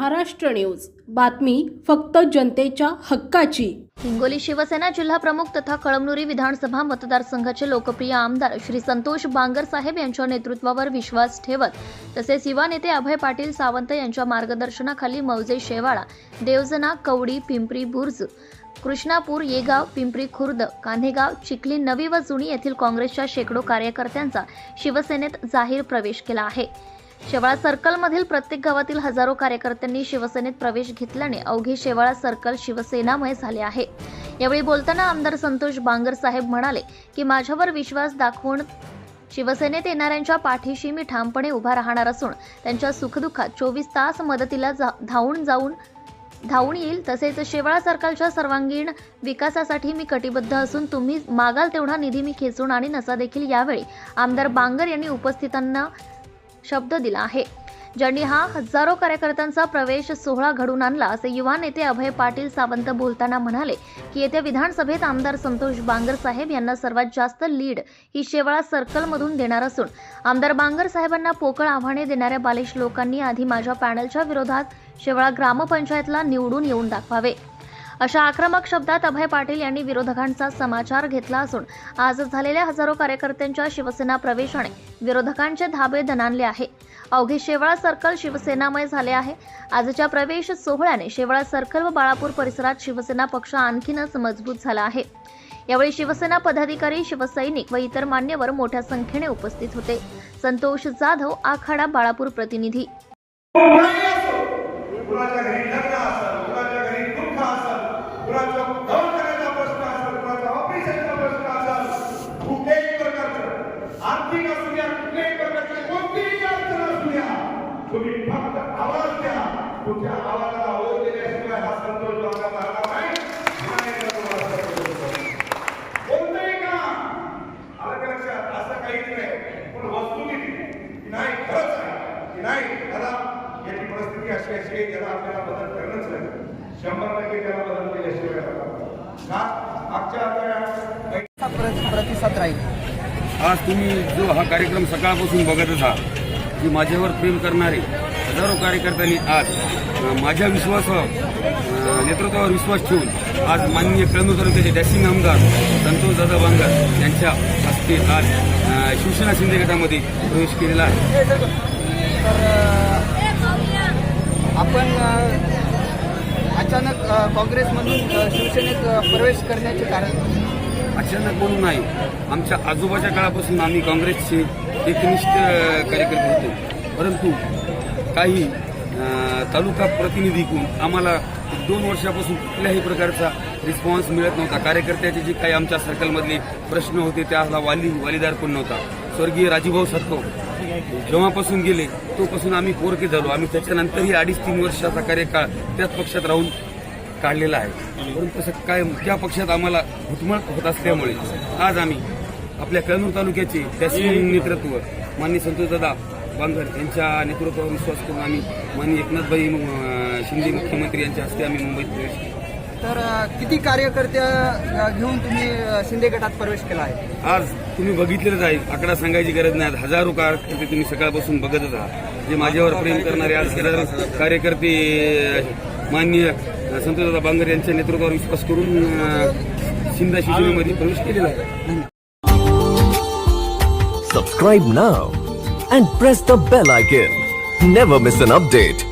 Maharashtra news. बातमी फक्त जनतेच्या हक्काची. हिंगोली शिवसेना जिल्हा प्रमुख तथा कळमनुरी विधानसभा मतदारसंघाचे लोकप्रिय आमदार श्री संतोष बांगर साहेब यांच्या नेतृत्वावर विश्वास ठेवत तसेच युवा नेते अभय पाटील सावंत यांच्या मार्गदर्शनाखाली मौजे शेवाळा देवजना कवडी पिंपरी बुर्ज कृष्णापूर येगाव पिंपरी खुर्द कान्हेगाव चिखली नवी व जुनी येथील काँग्रेसच्या शेकडो कार्यकर्त्यांचा शिवसेनेत जाहीर प्रवेश केला आहे. शेवाळा सर्कलमधील प्रत्येक गावातील हजारो कार्यकर्त्यांनी शिवसेनेत प्रवेश घेतल्याने अवघे शेवाळा सर्कल शिवसेनामय झाले आहे. यावेळी बोलताना आमदार संतोष बांगर साहेब म्हणाले की माझ्यावर विश्वास दाखवून शिवसेनेत येणाऱ्यांच्या पाठीशी मी ठामपणे उभा राहणार असून त्यांच्या सुखदुःखात चोवीस तास मदतीला जा- धावून जाऊन धावून येईल. तसेच शेवाळा सर्कलच्या सर्वांगीण विकासासाठी मी कटिबद्ध असून तुम्ही मागाल तेवढा निधी मी खेचून आणि नसा देखील. यावेळी आमदार बांगर यांनी उपस्थितांना शब्द दिला आहे. ज्यांनी हा हजारो कार्यकर्त्यांचा प्रवेश सोहळा घडून आणला असे युवा नेते अभय पाटील सावंत बोलताना म्हणाले की येत्या विधानसभेत आमदार संतोष बांगर साहेब यांना सर्वात जास्त लीड ही शेवाळा सर्कलमधून देणार असून आमदार बांगर साहेबांना पोकळ आव्हाने देणाऱ्या बालिश लोकांनी आधी माझ्या पॅनलच्या विरोधात शेवाळा ग्रामपंचायतला निवडून येऊन दाखवावे. अशा आक्रमक शब्दात अभय पाटील यांनी विरोधकांचा समाचार घेतला असून आज झालेल्या हजारो कार्यकर्त्यांच्या शिवसेना प्रवेशाने विरोधकांचे धाबे दणानले आहे. अवघे शेवाळा सर्कल शिवसेनामय झाले आहे. आजच्या प्रवेश सोहळ्याने शेवाळा सर्कल व बाळापूर परिसरात शिवसेना पक्ष आणखीनच मजबूत झाला आहे. यावेळी शिवसेना पदाधिकारी शिवसैनिक व इतर मान्यवर मोठ्या संख्येने उपस्थित होते. संतोष जाधव आखाडा बाळापूर प्रतिनिधी कुणाही असो कुणाच्या घरी लग्न असेल कुणाच्या घरी दुःख असेल कुणाचा दवाखान्याचा प्रश्न असेल कुणाचा ऑपरेशनचा प्रश्न असेल कुठल्याही प्रकारचं आर्थिक असू द्या कुठल्याही प्रकारची कोणतीही अडचण असू द्या तुम्ही फक्त आवाज द्या तुमच्या आवाजाला ओढ दिल्याशिवाय हा संतोष लोकांना राहणार नाही आणि एकदा तुम्हाला संतोष होतो. कोणतंही काम आलं का लक्षात असं काहीच नाही पण वस्तुनिधी की नाही खरंच आहे की नाही दादा याची परिस्थिती अशी अशी आहे त्याला आपल्याला बदल करणंच आहे शंभर टक्के त्याला बदल केल्याशिवाय. का? मागच्या प्रतिसाद राहील. आज तुम्ही जो हा कार्यक्रम सकाळपासून बघतच आहात की माझ्यावर प्रेम करणारे हजारो कार्यकर्त्यांनी आज माझ्या विश्वासावर नेतृत्वावर विश्वास ठेवून आज माननीय कळमूर तालुक्याचे डॅशिंग आमदार संतोष दादा बांगर यांच्या हस्ते आज शिवसेना शिंदे गटामध्ये प्रवेश केलेला आहे. काँग्रेसमधून शिवसेनेत प्रवेश करण्याचे कारण? अचानक म्हणून नाही. आमच्या आजोबाच्या काळापासून आम्ही काँग्रेसचे एकनिष्ठ कार्यकर्ते होते. परंतु काही तालुका प्रतिनिधीकडून आम्हाला दोन वर्षापासून कुठल्याही प्रकारचा रिस्पॉन्स मिळत नव्हता. कार्यकर्त्याचे जे काही आमच्या सर्कलमधले प्रश्न होते त्याला वाली वालीदार पण नव्हता. स्वर्गीय राजूभाऊ सातव जेव्हापासून गेले तोपासून आम्ही पोरके झालो. आम्ही त्याच्यानंतरही अडीच तीन वर्षाचा कार्यकाळ त्याच पक्षात राहून काढलेला आहे. परंतु तसं काय त्या पक्षात आम्हाला घुटमळ होत असल्यामुळे आज आम्ही आपल्या कळमूर तालुक्याचे त्याचे नेतृत्व माननीय संतोषदादा बांगर यांच्या नेतृत्वावर विश्वास करून आम्ही माननीय एकनाथभाई शिंदे मुख्यमंत्री यांच्या हस्ते आम्ही मुंबईत प्रवेश. तर किती कार्यकर्ते अ, घेऊन तुम्ही शिंदे गटात प्रवेश केला आहे? आज तुम्ही बघितलेलंच आहे. आकडा सांगायची गरज नाही. आज हजारो कार्यकर्ते तुम्ही सकाळपासून बघतच आहात. जे माझ्यावर प्रेम करणारे आज कार्यकर्ते माननीय संत दादा बांगर यांच्या नेतृत्वावर विश्वास करून शिंदा शिवसेनेमध्ये प्रवेश केलेला आहे. Subscribe now and press the bell icon never miss an update